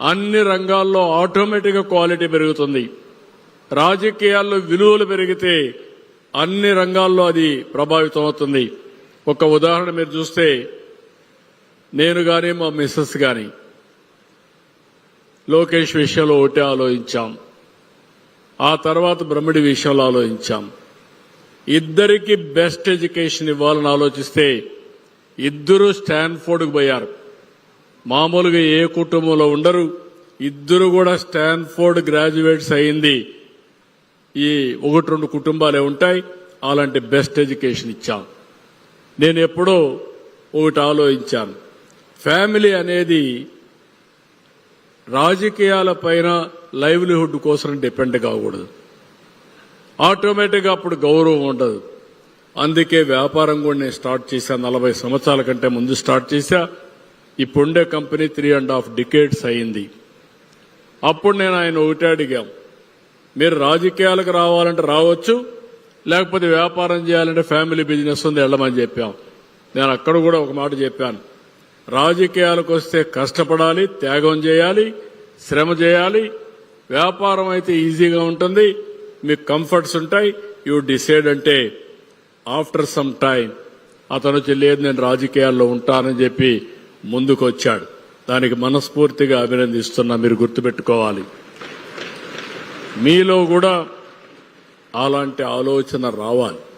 అన్ని రంగాల్లో ఆటోమేటిక్గా క్వాలిటీ పెరుగుతుంది. రాజకీయాల్లో విలువలు పెరిగితే అన్ని రంగాల్లో అది ప్రభావితం అవుతుంది. ఒక ఉదాహరణ మీరు చూస్తే నేను కానీ మా మిస్సెస్ కానీ లోకేష్ విషయంలో ఒకటే ఆలోచించాం. ఆ తర్వాత బ్రహ్మడి విషయంలో ఆలోచించాం. ఇద్దరికి బెస్ట్ ఎడ్యుకేషన్ ఇవ్వాలని ఆలోచిస్తే ఇద్దరు స్టాన్ఫోర్డ్కు పోయారు. మామూలుగా ఏ కుటుంబంలో ఉండరు. ఇద్దరు కూడా స్టాన్ఫోర్డ్ గ్రాడ్యుయేట్స్ అయింది. ఈ ఒకటి రెండు కుటుంబాలే ఉంటాయి. అలాంటి బెస్ట్ ఎడ్యుకేషన్ ఇచ్చాం. నేను ఎప్పుడో ఒకటి ఆలోచించాను. ఫ్యామిలీ అనేది రాజకీయాల పైన లైవ్లీహుడ్ కోసం డిపెండ్ కాకూడదు. ఆటోమేటిక్గా అప్పుడు గౌరవం ఉండదు. అందుకే వ్యాపారం కూడా నేను స్టార్ట్ చేశాను నలభై సంవత్సరాల కంటే ముందు స్టార్ట్ చేశా. ఇప్పుడుండే company three and half decades అయింది. అప్పుడు నేను ఆయన ఒకటే అడిగాం మీరు రాజకీయాలకు రావాలంటే రావచ్చు లేకపోతే వ్యాపారం చేయాలంటే ఫ్యామిలీ బిజినెస్ ఉంది వెళ్ళమని చెప్పాం. నేను అక్కడ కూడా ఒక మాట చెప్పాను. రాజకీయాలకు వస్తే కష్టపడాలి త్యాగం చేయాలి శ్రమ చేయాలి వ్యాపారం అయితే ఈజీగా ఉంటుంది మీకు కంఫర్ట్స్ ఉంటాయి యూ డిసైడ్ అంటే ఆఫ్టర్ సమ్ టైం అతను వచ్చి లేదు నేను రాజకీయాల్లో ఉంటానని చెప్పి ముందుకొచ్చాడు. దానికి మనస్ఫూర్తిగా అభినందిస్తున్నా మీరు గుర్తుపెట్టుకోవాలి. మీలో కూడా అలాంటి ఆలోచన రావాలి.